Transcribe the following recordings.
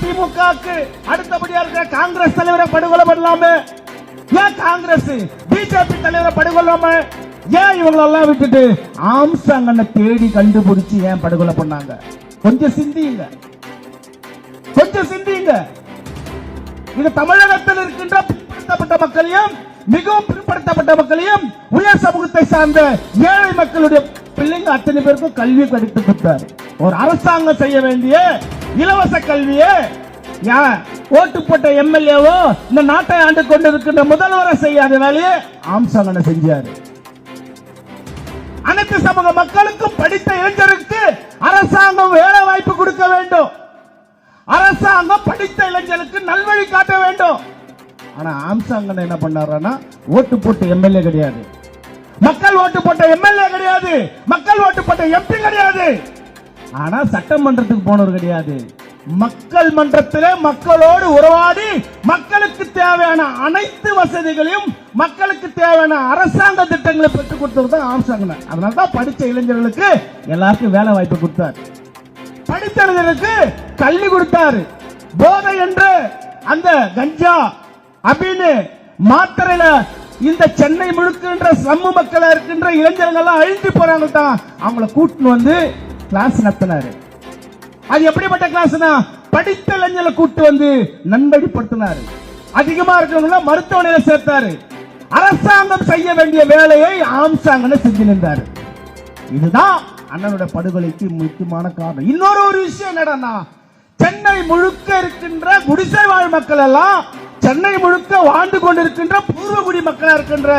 திமுகவுக்கு அடுத்தபடியா இருக்கிற காங்கிரஸ் தலைவரை படுகொலை பண்ணலாமே ஏன் காங்கிரஸ்? பிஜேபி தலைவரை படுகொள்ளாம ஏன் இவங்களெல்லாம் விட்டுட்டு? ஆம்சாங்கனை தேடி கண்டுபிடிச்சு ஏன் படுகொலை பண்ணாங்க? கொஞ்சம் சிந்தியுங்க கொஞ்சம் சிந்தியுங்க இது தமிழகத்தில் இருக்கின்ற பிற்படுத்தப்பட்ட மக்களையும் மிகவும் பிற்படுத்தப்பட்ட மக்களையும் உயர் சமூகத்தை சார்ந்த ஏழை மக்களுடைய பிள்ளைங்க அத்தனை பேருக்கும் கல்வி கிடைத்து கொடுத்தார். ஒரு அரசாங்கம் செய்ய வேண்டிய இலவச கல்வியை யா- ஓட்டு போட்ட எம்எல்ஏவோ இந்த நாட்டை ஆண்டு கொண்டிருக்கின்ற முதல்வரை செய்யாத வேலையை ஆம்சங்கனை செஞ்சாரு. அனைத்து சமூக மக்களுக்கும் படித்த இளைஞருக்கு அரசாங்கம் வேலை வாய்ப்பு கொடுக்க வேண்டும். அரசாங்கம் படித்த இளைஞருக்கு நல்வழி காட்ட வேண்டும். ஆனா ஆம்சாங்கன் என்ன பண்ணாருன்னா ஓட்டு போட்ட எம்எல்ஏ கிடையாது. மக்கள் ஓட்டு போட்ட எம்எல்ஏ கிடையாது. மக்கள் ஓட்டு போட்ட எம்பி கிடையாது. ஆனா சட்டமன்றத்துக்கு போனவர் கிடையாது. மக்கள் மன்றத்தில் மக்களோடு உறவாடி மக்களுக்கு தேவையான அனைத்து வசதிகளையும் மக்களுக்கு தேவையான அரசாங்க திட்டங்களை பெற்றுக் கொடுத்தது தான் ஆம்சாங்கன் அதனால தான் படிச்ச இளைஞர்களுக்கு எல்லாருக்கும் வேலை வாய்ப்பு கொடுத்தார். இளைஞர்களுக்கு கல்வி கொடுத்தாரு. போதை என்று அந்த கஞ்சா அப்படின்னு மாத்திரையில இந்த சென்னை முழுக்கின்ற சம்மு மக்களா இருக்கின்ற இளைஞர்கள் எல்லாம் அழிஞ்சு போறாங்க தான் அவங்கள கூட்டின்னு வந்து கிளாஸ் நடத்தினாரு. அது எப்படிப்பட்ட கிளாஸ்னா? படித்த இளைஞர்களை கூட்டு வந்து நன்வழிப்படுத்தினாரு அதிகமா இருக்கிறவங்கள மருத்துவமனையில சேர்த்தாரு. அரசாங்கம் செய்ய வேண்டிய வேலையை ஆம்சாங்கன்னு செஞ்சு நின்றாரு இதுதான் அண்ணனோட படுகொலைக்கு முக்கியமான காரணம். இன்னொரு ஒரு விஷயம் என்னடா சென்னை முழுக்க இருக்கின்ற குடிசை வாழ் மக்கள் எல்லாம் சென்னை முழுக்க வாழ்ந்து கொண்டிருக்கின்ற பூர்வகுடி மக்களா இருக்கின்ற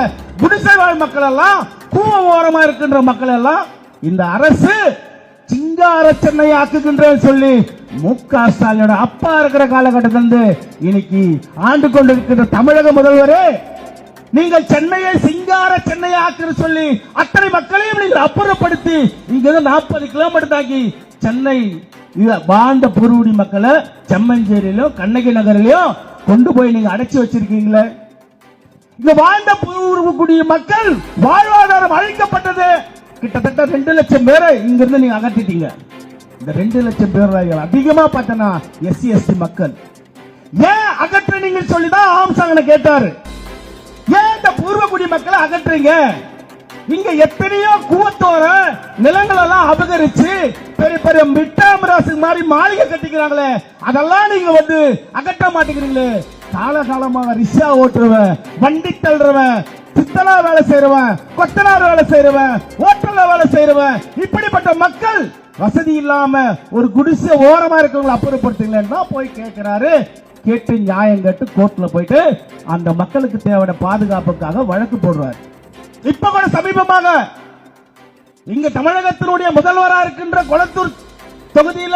குடிசை வாழ் மக்கள் எல்லாம் கூவ ஓரமா இருக்கின்ற மக்கள் எல்லாம் இந்த அரசு சிங்கார ஆக்குகின்றேன் சொல்லி மு க ஸ்டாலினோட அப்பா இருக்கிற காலகட்டத்திலிருந்து இன்னைக்கு ஆண்டு கொண்டிருக்கின்ற தமிழக முதல்வரே நீங்கள் சென்னையை சிங்கார சென்னை ஆக்கிற சொல்லி அத்தனை மக்களையும் நீங்கள் அப்புறப்படுத்தி இங்கிருந்து நாற்பது கிலோமீட்டர் தாக்கி சென்னை வாழ்ந்த பூர்வடி மக்களை செம்மஞ்சேரியிலும் கண்ணகி நகரிலையும் கொண்டு போய் நீங்க அடைச்சி வச்சிருக்கீங்களே. இங்க வாழ்ந்த பூர்வக்குடி மக்கள் வாழ்வாதாரம் அழிக்கப்பட்டது. கிட்டத்தட்ட ரெண்டு லட்சம் பேரை இங்க இருந்து நீங்க அகற்றிட்டீங்க. இந்த ரெண்டு லட்சம் பேர் அதிகமா பார்த்தனா எஸ்சி எஸ்டி மக்கள். ஏன் அகற்றுனீங்க சொல்லிதான் ஆம்சாங்கனை கேட்டாரு. ஏன் இந்த பூர்வகுடி மக்களை அகற்றுறீங்க? இங்க எத்தனையோ கூவத்தோர நிலங்கள் எல்லாம் அபகரிச்சு பெரிய பெரிய மிட்டாமராசு மாதிரி மாளிகை கட்டிக்கிறாங்களே. அதெல்லாம் நீங்க வந்து அகற்ற மாட்டேங்கிறீங்களே. காலகாலமாக ரிக்ஷா ஓட்டுறவன் வண்டி தள்ளுறவன் சித்தனா வேலை செய்யறவன் கொத்தனார் வேலை செய்யறவன் ஓட்டல வேலை செய்யறவன் இப்படிப்பட்ட மக்கள் வசதி இல்லாம ஒரு குடிசை ஓரமா இருக்கவங்களை அப்புறப்படுத்துங்களேன்னா போய் கேட்கிறாரு கேட்டு நியாயம் கேட்டு கோர்ட்ல போயிட்டு அந்த மக்களுக்கு தேவையான பாதுகாப்புக்காக வழக்கு போடுறாரு. இப்ப கூட சமீபமாக இங்க தமிழகத்தினுடைய முதல்வரா இருக்கின்ற குளத்தூர் தொகுதியில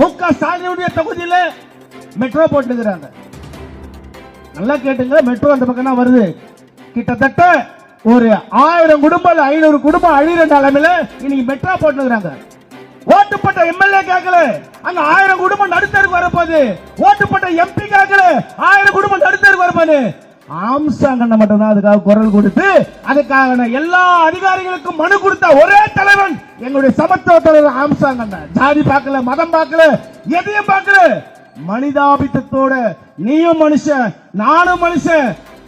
மு க ஸ்டாலினுடைய தொகுதியில மெட்ரோ போட்டுக்கிறாங்க. நல்லா கேட்டுங்க மெட்ரோ அந்த பக்கம் தான் வருது. கிட்டத்தட்ட ஒரு ஆயிரம் குடும்பம் ஐநூறு குடும்பம் அழிகிற நிலைமையில இன்னைக்கு மெட்ரா போட்டுக்கிறாங்க ஓட்டுப்பட்ட எம்எல்ஏ கேட்கல அங்க ஆயிரம் குடும்பம் நடுத்தருக்கு வரப்போது ஓட்டுப்பட்ட எம்பி கேட்கல ஆயிரம் குடும்பம் நடுத்தருக்கு வரப்போகுது. ஆம்சாங்கண்ண மட்டும் தான் அதுக்காக குரல் கொடுத்து அதுக்காக எல்லா அதிகாரிகளுக்கும் மனு கொடுத்த ஒரே தலைவன் எங்களுடைய சமத்துவ தலைவர் ஆம்சாங்கண்ண ஜாதி பார்க்கல மதம் பார்க்கல எதையும் பார்க்கல. மனிதாபித்தத்தோட நீயும் மனுஷன் நானும் மனுஷன்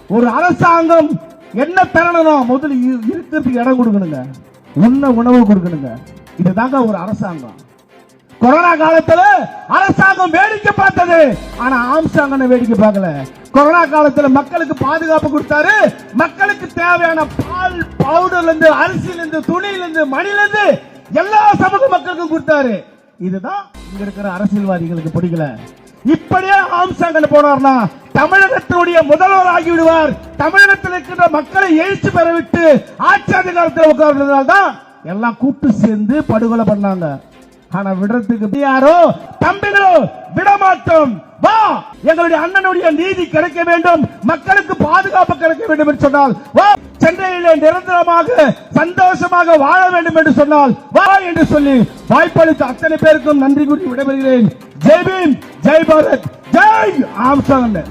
ஒரு அரசாங்கம் என்ன தரணும் முதல்ல இருக்கிறதுக்கு இடம் கொடுக்கணுங்க. உண்ண உணவு கொடுக்கணுங்க. இதுதாங்க ஒரு அரசாங்கம். கொரோனா காலத்துல அரசாங்கம் வேடிக்கை பார்த்தது. ஆனா ஆம்சாங்கனை வேடிக்கை பார்க்கல. கொரோனா காலத்துல மக்களுக்கு பாதுகாப்பு கொடுத்தாரு. மக்களுக்கு தேவையான பால் பவுடர்ல இருந்து அரிசியில இருந்து துணியில இருந்து மணில இருந்து எல்லா சமூக மக்களுக்கும் கொடுத்தாரு. இதுதான் இங்க இருக்கிற அரசியல்வாதிகளுக்கு பிடிக்கல. இப்படியே ஆம்சாங்கன் போனார்னா தமிழகத்தினுடைய முதல்வர் ஆகிவிடுவார். தமிழகத்தில் இருக்கின்ற மக்களை எழுச்சி பெற விட்டு ஆட்சி அதிகாரத்தில் உட்கார்ந்ததால்தான் எல்லாம் கூட்டு சேர்ந்து படுகொலை பண்ணாங்க. ஆனா விடுறதுக்கு யாரோ? தம்பிகளோ விடமாட்டோம். வா! எங்களுடைய அண்ணனுடைய நீதி கிடைக்க வேண்டும். மக்களுக்கு பாதுகாப்பு கிடைக்க வேண்டும் என்று சொன்னால் வா! சென்னையிலே நிரந்தரமாக சந்தோஷமாக வாழ வேண்டும் என்று சொன்னால் வா! என்று சொல்லி வாய்ப்பளித்த அத்தனை பேருக்கும் நன்றி கூறி விடைபெறுகிறேன். జై భీమ్ జై భారత్ జై ఆంశానండి